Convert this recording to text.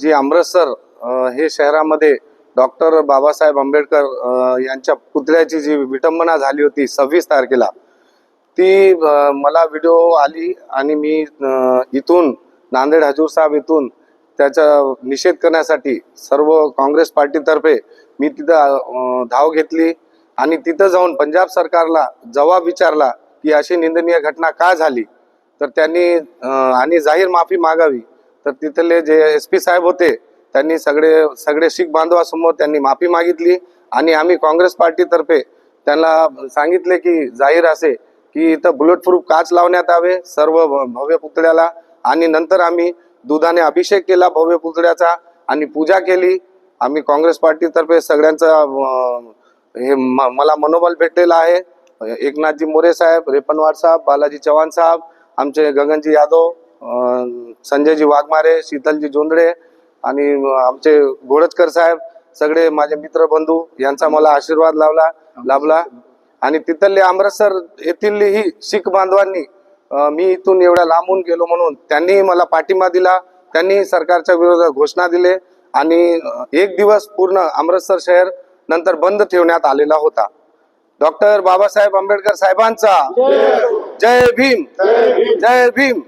जी अमृतसर हे शहरामध्ये डॉक्टर बाबासाहेब आंबेडकर यांच्या पुतळ्याची जी विटंबना झाली होती सव्वीस तारखेला ती मला व्हिडिओ आली आणि मी इथून नांदेड हजूर साहेब इथून त्याचा निषेध करण्यासाठी सर्व काँग्रेस पार्टीतर्फे मी तिथं धाव घेतली आणि तिथं जाऊन पंजाब सरकारला जवाब विचारला की अशी निंदनीय घटना का झाली? तर त्यांनी आणि जाहीर माफी मागावी. तर तिथले जे एस पी साहेब होते त्यांनी सगळे सगळे शीख बांधवासमोर त्यांनी माफी मागितली आणि आम्ही काँग्रेस पार्टीतर्फे त्यांना सांगितले की जाहीर असे की इथं बुलेट प्रूफ काच लावण्यात यावे सर्व भव्य पुतळ्याला. आणि नंतर आम्ही दुधाने अभिषेक केला भव्य पुतळ्याचा आणि पूजा केली. आम्ही काँग्रेस पार्टीतर्फे सगळ्यांचा हे म- मला मनोबल भेटलेलं आहे. एकनाथजी मोरे साहेब रेपनवार साहेब बालाजी चव्हाण साहेब आमचे गगनजी यादव संजयजी वाघमारे शीतलजी जोंधळे आणि आमचे घोडचकर साहेब सगळे माझे मित्र बंधू यांचा मला आशीर्वाद लावला लाभला. आणि तिथले अमृतसर येथील ही शीख बांधवांनी मी इथून एवढ्या लांबून गेलो म्हणून त्यांनी मला पाठिंबा दिला त्यांनी सरकारच्या विरोधात घोषणा दिले आणि एक दिवस पूर्ण अमृतसर शहर नंतर बंद ठेवण्यात आलेला होता. डॉक्टर बाबासाहेब आंबेडकर साहेबांचा जय भीम. जय भीम.